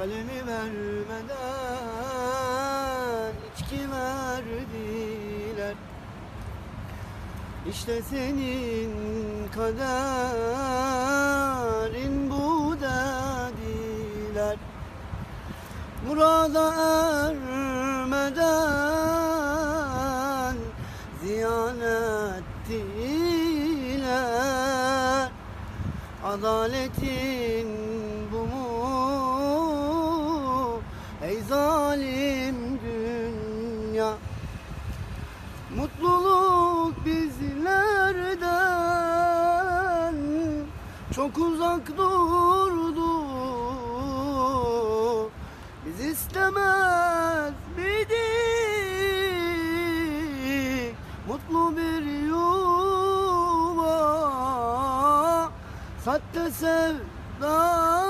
Kalemi vermeden içki verdiler. İşte senin kaderin bu dediler. Murada ermeden ziyan ettiler. Adaletin zalim dünya. Mutluluk bizlerden çok uzak durdu. Biz istemez miydik? Mutlu bir yuva Sahte sevda